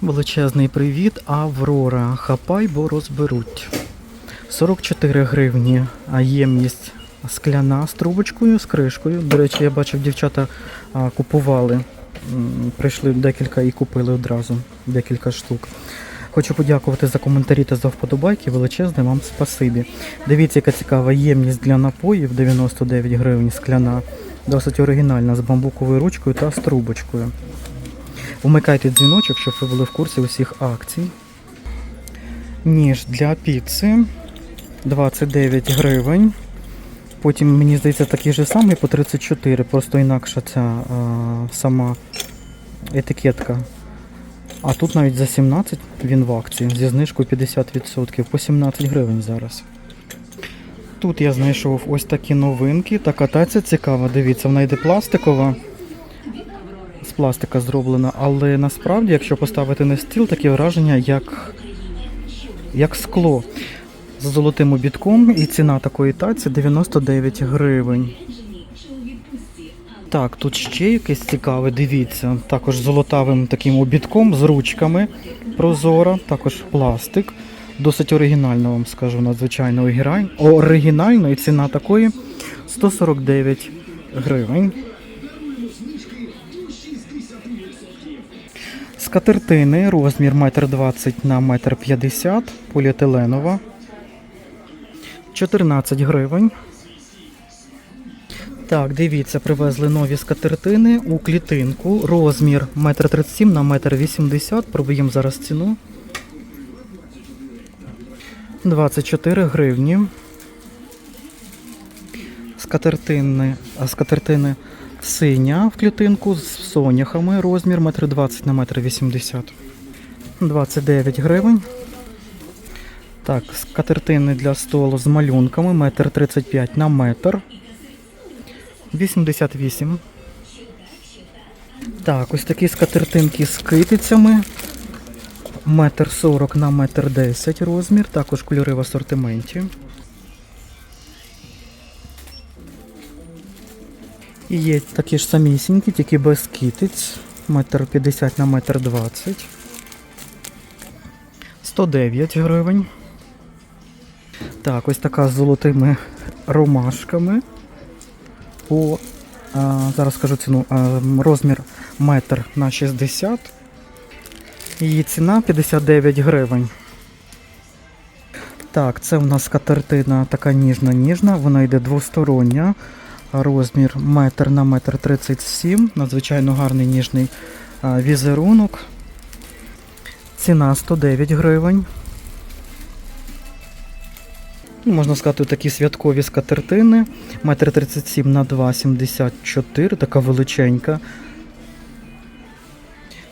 Величезний привіт, Аврора. Хапай, бо розберуть. 44 гривні, ємність скляна з трубочкою, з кришкою. До речі, я бачив, дівчата купували. Прийшли декілька і купили одразу декілька штук. Хочу подякувати за коментарі та за вподобайки. Величезне вам спасибі. Дивіться, яка цікава ємність для напоїв 99 гривень скляна. Досить оригінальна з бамбуковою ручкою та з трубочкою. Вмикайте дзвіночок, щоб ви були в курсі усіх акцій. Ніж для піци 29 гривень. Потім, мені здається, такий же самий по 34, просто інакша ця а, сама етикетка. А тут навіть за 17 він в акції зі знижкою 50%, по 17 гривень зараз. Тут я знайшов ось такі новинки. Така таця цікава, дивіться, вона йде пластикова. Пластика зроблена, але насправді, якщо поставити на стіл, таке враження, як, як скло з золотим обідком, і ціна такої таці 99 гривень. Так, тут ще якесь цікаве, дивіться, також золотавим таким обідком, з ручками прозора, також пластик. Досить оригінально вам скажу, надзвичайно оригіналь- оригінально, і ціна такої 149 гривень. Скатертини, розмір 1,20 на 1,50 м, поліетиленова. 14 гривень. Так, дивіться, привезли нові скатертини у клітинку. Розмір 1,37 на 1,80 м. Пробуємо зараз ціну. 24 гривні. Скатертини, скатертини синя в клітинку з соняхами. Розмір 1,20 на 1,80 м. 29 гривень. Так, скатертини для столу з малюнками 1,35 на метр. 88. Так, ось такі скатертинки з китицями. Метр 40 на метр 10 розмір, також кольори в асортименті. І є такі ж самісінькі, тільки без китиць. Метр 50 на метр 20. 109 гривень. Так, ось така з золотими ромашками. По, а, зараз скажу ціну, а, розмір метр на 60. Її ціна 59 гривень. Так, це у нас катертина така ніжна-ніжна, вона йде двостороння. Розмір метр на метр 37. Надзвичайно гарний ніжний візерунок. Ціна 109 гривень. Ну, Можна сказати, такі святкові скатертини. Метр 37 на 2,74, така величенька.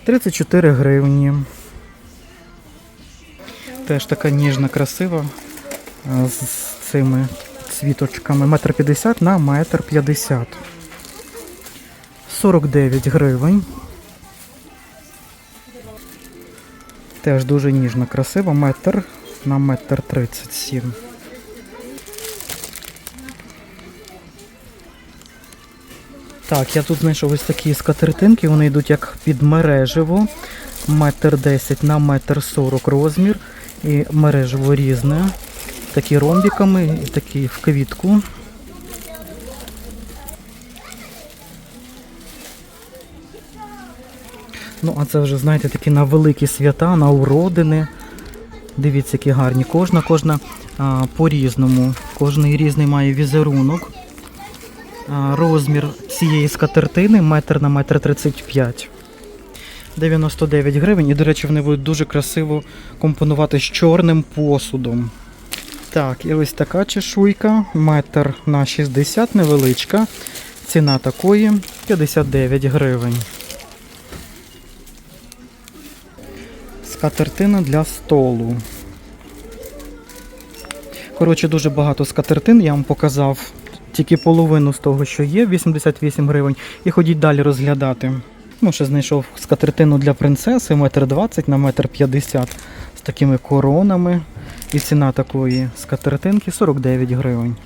34 гривні. Теж така ніжна, красива. З цими цвіточками. Метр 50 на метр 50. 49 гривень. Теж дуже ніжна, красива. Метр на метр 37. Так, я тут знайшов ось такі скатертинки, вони йдуть як під мережево. Метр 10 на метр 40 розмір. І мережево різне. Такі ромбіками і такі в квітку. Ну, а це вже, знаєте, такі на великі свята, на уродини. Дивіться, які гарні. Кожна, кожна по-різному. Кожний різний має візерунок. А, Розмір цієї скатертини метр на метр 35. 99 гривень. І, до речі, вони будуть дуже красиво компонувати з чорним посудом. Так, і ось така чешуйка, метр на 60 невеличка. Ціна такої 59 гривень. Скатертина для столу. Коротше, дуже багато скатертин, я вам показав тільки половину з того, що є, 88 гривень. І ходіть далі розглядати. Ну, ще знайшов скатертину для принцеси, метр 20 на метр 50 з такими коронами. І ціна такої скатертинки 49 гривень.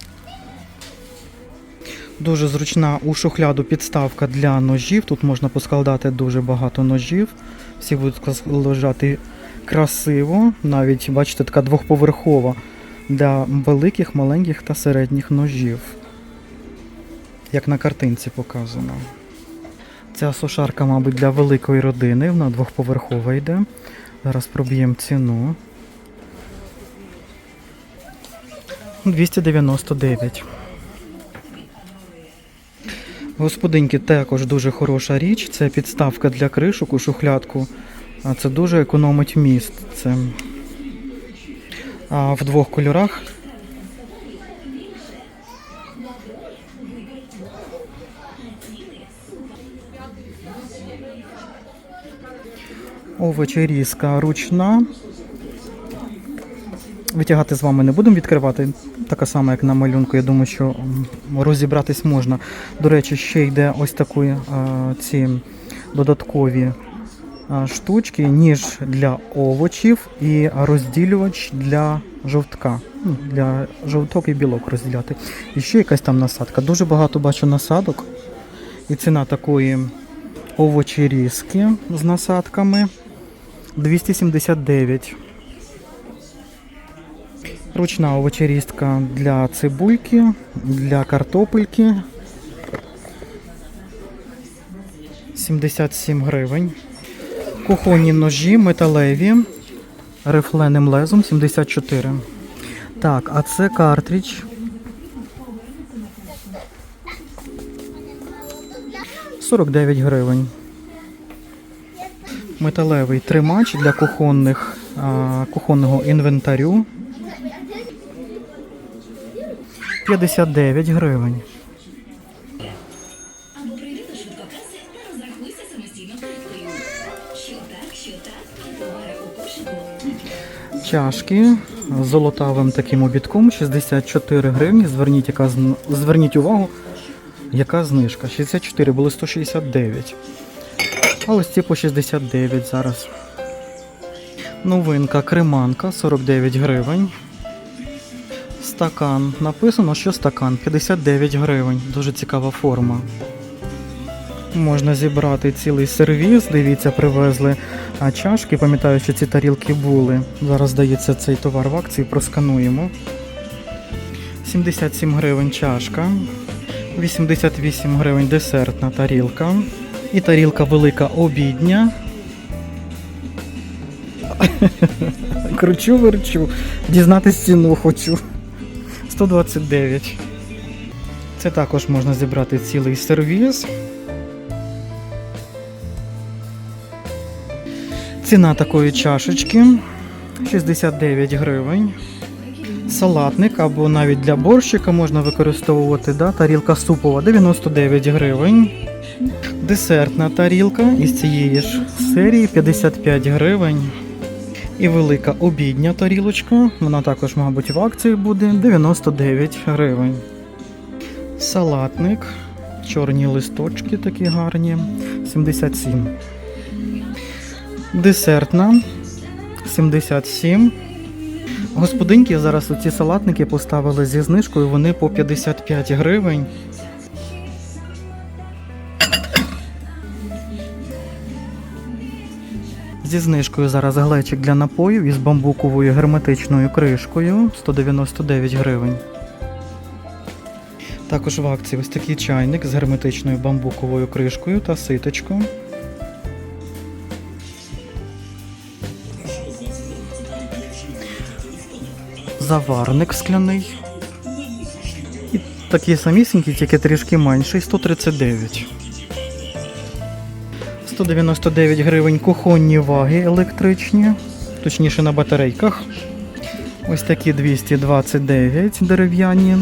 Дуже зручна у шухляду підставка для ножів. Тут можна поскладати дуже багато ножів. Всі будуть лежати красиво. Навіть, бачите, така двохповерхова для великих, маленьких та середніх ножів. Як на картинці показано. Ця сушарка, мабуть, для великої родини. Вона двохповерхова йде. Зараз проб'ємо ціну. 299. Господинки також дуже хороша річ. Це підставка для кришок у шухлядку. А це дуже економить місце. А в двох кольорах. Овочерізка ручна. Витягати з вами не будемо відкривати. Така сама, як на малюнку. Я думаю, що розібратись можна. До речі, ще йде ось такі е, ці додаткові е, штучки, ніж для овочів і розділювач для жовтка. Ну, Для жовток і білок розділяти. І ще якась там насадка. Дуже багато бачу насадок. І ціна такої овочерізки з насадками 279. Ручна овочерістка для цибульки, для картопельки. 77 гривень. Кухонні ножі металеві. Рифленим лезом 74. Так, а це картридж. Сорок дев'ять гривень. Металевий тримач для кухонних, а, кухонного інвентарю. 59 гривень. Чашки з золотавим таким обідком 64 гривні. Зверніть яка, зверніть увагу, яка знижка. 64 були 169. А ось ці по 69 зараз. Новинка креманка 49 гривень. Стакан. Написано, що стакан 59 гривень. Дуже цікава форма. Можна зібрати цілий сервіз. Дивіться, привезли а, чашки. Пам'ятаю, що ці тарілки були. Зараз здається цей товар в акції, проскануємо. 77 гривень чашка. 88 гривень десертна тарілка. І тарілка велика обідня. Кручу, верчу. Дізнатись ціну хочу. 129. Це також можна зібрати цілий сервіз. Ціна такої чашечки 69 гривень. Салатник або навіть для борщика можна використовувати. Да? Тарілка супова 99 гривень. Десертна тарілка із цієї ж серії 55 гривень. І велика обідня тарілочка. Вона також, мабуть, в акції буде 99 гривень. Салатник. Чорні листочки такі гарні. 77. Десертна 77. Господинки зараз оці салатники поставили зі знижкою, вони по 55 гривень. Зі знижкою зараз глечик для напоїв із бамбуковою герметичною кришкою 199 гривень. Також в акції ось такий чайник з герметичною бамбуковою кришкою та ситочкою. Заварник скляний. І такий самісінький, тільки трішки менший, 139. 199 гривень кухонні ваги електричні, точніше на батарейках. Ось такі 229 дерев'яні.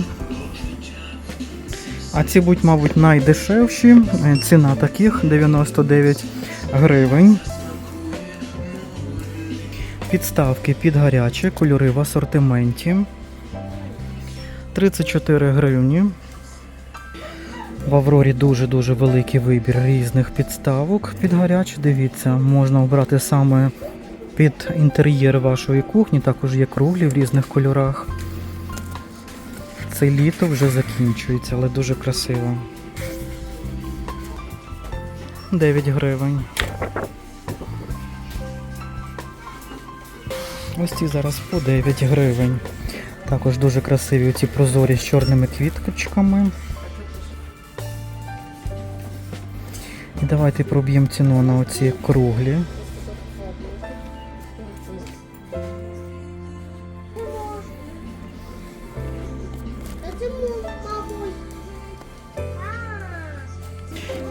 А ці будуть, мабуть, найдешевші. Е, Ціна таких 99 гривень. Підставки під гаряче, кольори в асортименті. 34 гривні. В Аврорі дуже-дуже великий вибір різних підставок під гаряче. Дивіться, можна обрати саме під інтер'єр вашої кухні. Також є круглі в різних кольорах. це літо вже закінчується, але дуже красиво. 9 гривень. Ось ці зараз по 9 гривень. Також дуже красиві ці прозорі з чорними квіткочками. Давайте проб'ємо ціну на оці круглі.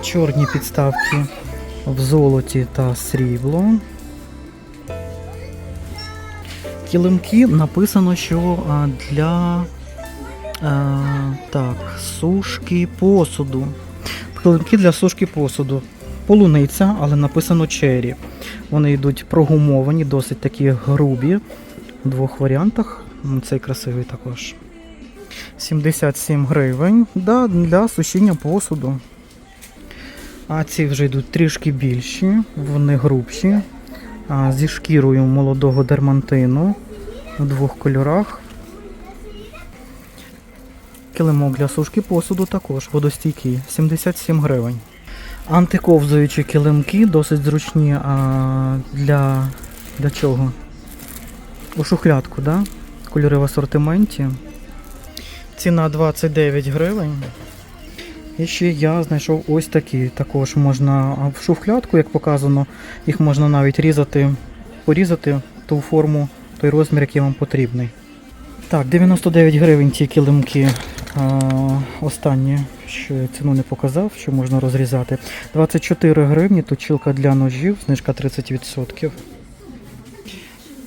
Чорні підставки в золоті та срібло. Килимки написано, що для так, сушки посуду. Килимки для сушки посуду. Полуниця, але написано чері. Вони йдуть прогумовані, досить такі грубі. В двох варіантах. Цей красивий також. 77 гривень да, для сушіння посуду. А ці вже йдуть трішки більші, вони грубші. А, зі шкірою молодого дермантину в двох кольорах. Килимок для сушки посуду також водостійкий, 77 гривень. Антиковзуючі килимки досить зручні а, для, для чого? У шухлядку, да? Кольори в асортименті. Ціна 29 гривень. І ще я знайшов ось такі. Також можна в шухлядку, як показано, їх можна навіть різати, порізати ту форму, той розмір, який вам потрібний. Так, 99 гривень ті килимки. А, останні, що я ціну не показав, що можна розрізати. 24 гривні, точилка для ножів, знижка 30%.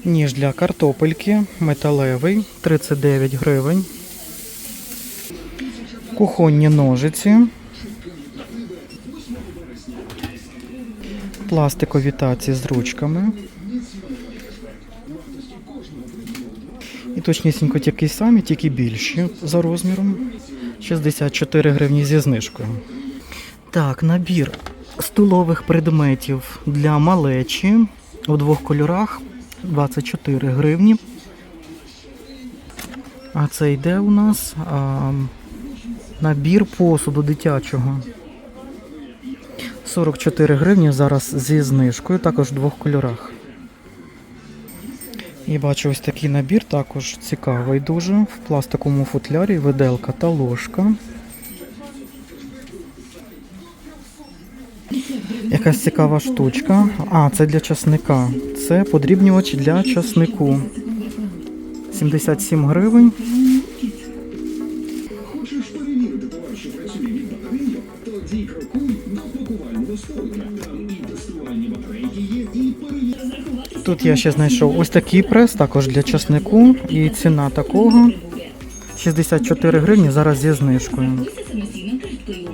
Ніж для картопельки, металевий, 39 гривень. Кухонні ножиці. Пластикові таці з ручками. Точнісінько такі самі, тільки більші за розміром. 64 гривні зі знижкою. Так, набір столових предметів для малечі у двох кольорах 24 гривні. А це йде у нас а, набір посуду дитячого. 44 гривні зараз зі знижкою, також в двох кольорах. І бачу ось такий набір, також цікавий дуже. В пластиковому футлярі виделка та ложка. Якась цікава штучка. А, це для часника. Це подрібнювач для часнику. 77 гривень. Тут я ще знайшов ось такий прес, також для часнику. І ціна такого 64 гривні зараз зі знижкою. Рахуйся самостійно карткою.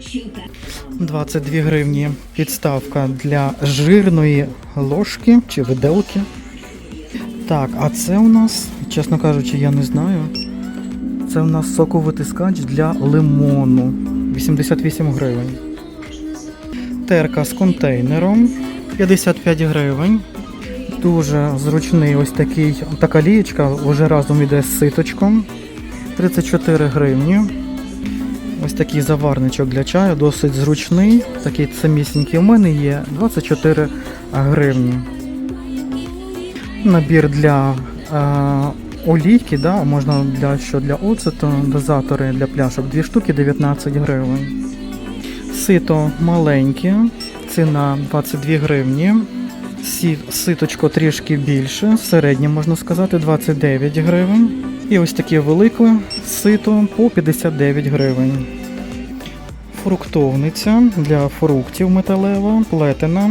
Що так? 22 гривні підставка для жирної ложки чи виделки. Так, а це у нас, чесно кажучи, я не знаю. Це у нас соковитискач для лимону. 88 гривень. Терка з контейнером 55 гривень. Дуже зручний ось такий, така лієчка, вже разом іде з ситочком. 34 гривні. Ось такий заварничок для чаю, досить зручний. Такий самісінький у мене є 24 гривні. Набір для е, олійки, да, можна для що для оцету, дозатори для пляшок, дві штуки 19 гривень. Сито маленьке, ціна 22 гривні. Ситочко трішки більше, середнє можна сказати, 29 гривень. І ось таке велике сито по 59 гривень. Фруктовниця для фруктів металева, плетена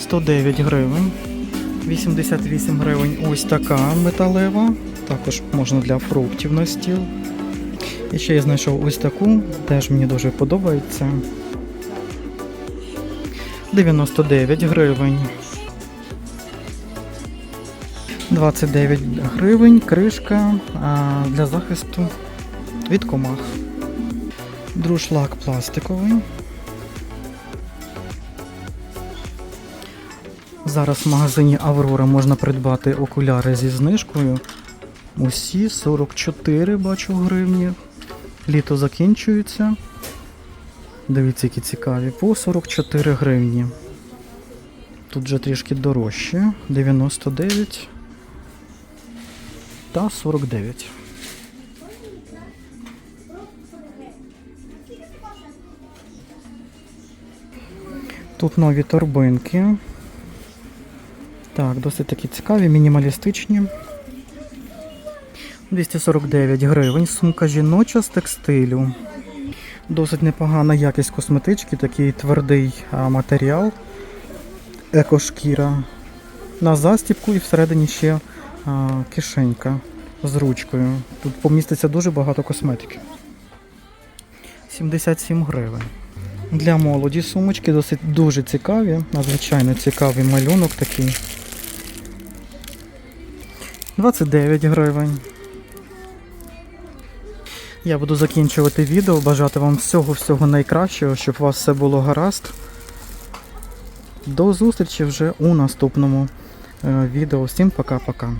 109 гривень. 88 гривень ось така металева. Також можна для фруктів на стіл. І ще я знайшов ось таку, теж мені дуже подобається. 99 гривень. 29 гривень кришка для захисту від комах. Друшлак пластиковий. Зараз в магазині Аврора можна придбати окуляри зі знижкою Усі 44 бачу гривні. Літо закінчується. Дивіться, які цікаві. По 44 гривні. Тут вже трішки дорожче. 99 та 49. Тут нові торбинки. Так, досить такі цікаві, мінімалістичні. 249 гривень. Сумка жіноча з текстилю. Досить непогана якість косметички, такий твердий матеріал. Екошкіра. На застіпку і всередині ще а, кишенька з ручкою. Тут поміститься дуже багато косметики. 77 гривень. Для молоді сумочки досить дуже цікаві, надзвичайно цікавий малюнок такий. 29 гривень. Я буду закінчувати відео, бажати вам всього-всього найкращого, щоб у вас все було гаразд. До зустрічі вже у наступному е, відео. Всім пока-пока.